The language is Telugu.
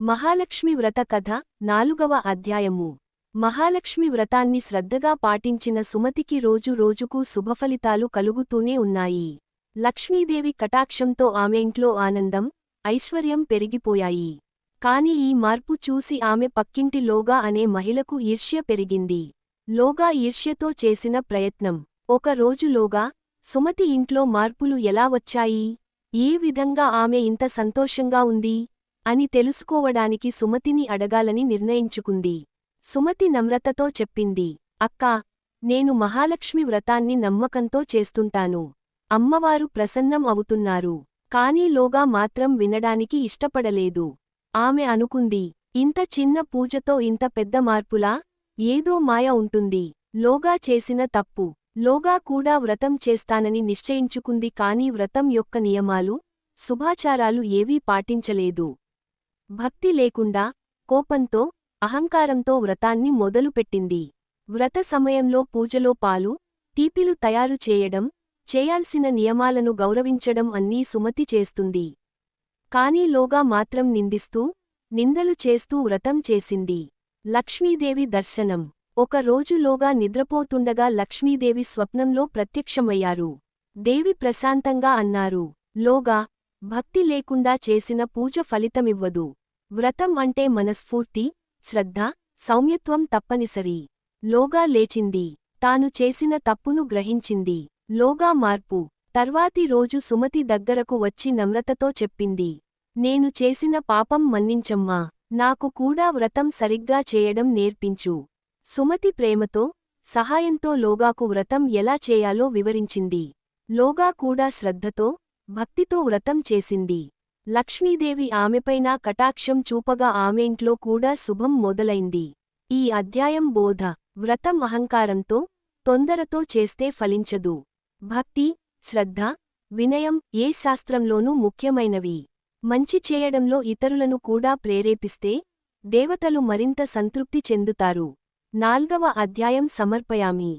మహాలక్ష్మి వ్రత కథ నాలుగవ అధ్యాయము. మహాలక్ష్మి వ్రతాన్ని శ్రద్ధగా పాటించిన సుమతికి రోజు రోజుకు శుభఫలితాలు కలుగుతూనే ఉన్నాయి. లక్ష్మీదేవి కటాక్షంతో ఆమె ఇంట్లో ఆనందం ఐశ్వర్యం పెరిగిపోయాయి. కాని ఈ మార్పు చూసి ఆమె పక్కింటి లోగా అనే మహిళకు ఈర్ష్య పెరిగింది. లోగా ఈర్ష్యతో చేసిన ప్రయత్నం. ఒక రోజులోగా సుమతి ఇంట్లో మార్పులు ఎలా వచ్చాయి? ఏ విధంగా ఆమె ఇంత సంతోషంగా ఉంది? అని తెలుసుకోవడానికి సుమతిని అడగాలని నిర్ణయించుకుంది. సుమతి నమ్రతతో చెప్పింది అక్కా నేను మహాలక్ష్మి వ్రతాన్ని నమ్మకంతో చేస్తుంటాను. అమ్మవారు ప్రసన్నం అవుతున్నారు. కానీ లోగా మాత్రం వినడానికి ఇష్టపడలేదు. ఆమె అనుకుంది ఇంత చిన్న పూజతో ఇంత పెద్ద మార్పులా? ఏదో మాయ ఉంటుంది. లోగా చేసిన తప్పు. లోగా కూడా వ్రతం చేస్తానని నిశ్చయించుకుంది కాని వ్రతం యొక్క నియమాలు శుభాచారాలు ఏవీ పాటించలేదు. భక్తి లేకుండా కోపంతో అహంకారంతో వ్రతాన్ని మొదలుపెట్టింది వ్రత సమయంలో పూజలో పాలు తీపిలు తయారు చేయడం చేయాల్సిన నియమాలను గౌరవించడం అన్నీ సుమతి చేస్తుంది. కానీ లోగా మాత్రం నిందిస్తూ నిందలు చేస్తూ వ్రతం చేసింది. లక్ష్మీదేవి దర్శనం. ఒక రోజులోగా నిద్రపోతుండగా లక్ష్మీదేవి స్వప్నంలో ప్రత్యక్షమయ్యారు. దేవి ప్రశాంతంగా అన్నారు. లోగా భక్తి లేకుండా చేసిన పూజ ఫలితమివ్వదు. వ్రతం అంటే మనస్ఫూర్తి శ్రద్ధ సౌమ్యత్వం తప్పనిసరి. లోగా లేచింది. తాను చేసిన తప్పును గ్రహించింది. లోగా మార్పు. తర్వాతి రోజు సుమతి దగ్గరకు వచ్చి నమ్రతతో చెప్పింది. నేను చేసిన పాపం మన్నించమ్మా. నాకు కూడా వ్రతం సరిగ్గా చేయడం నేర్పించు. సుమతి ప్రేమతో సహాయంతో లోగాకు వ్రతం ఎలా చేయాలో వివరించింది. లోగా కూడా శ్రద్ధతో భక్తితో వ్రతం చేసింది. లక్ష్మీదేవి ఆమెపైన కటాక్షం చూపగా ఆమెంట్లో కూడా శుభం మొదలైంది. ఈ అధ్యాయం బోధ. వ్రతం అహంకారంతో తొందరతో చేస్తే ఫలించదు. భక్తి శ్రద్ధ వినయం ఏ శాస్త్రంలోనూ ముఖ్యమైనవి. మంచి చేయడంలో ఇతరులను కూడా ప్రేరేపిస్తే దేవతలు మరింత సంతృప్తి చెందుతారు. నాల్గవ అధ్యాయం సమర్పయామి.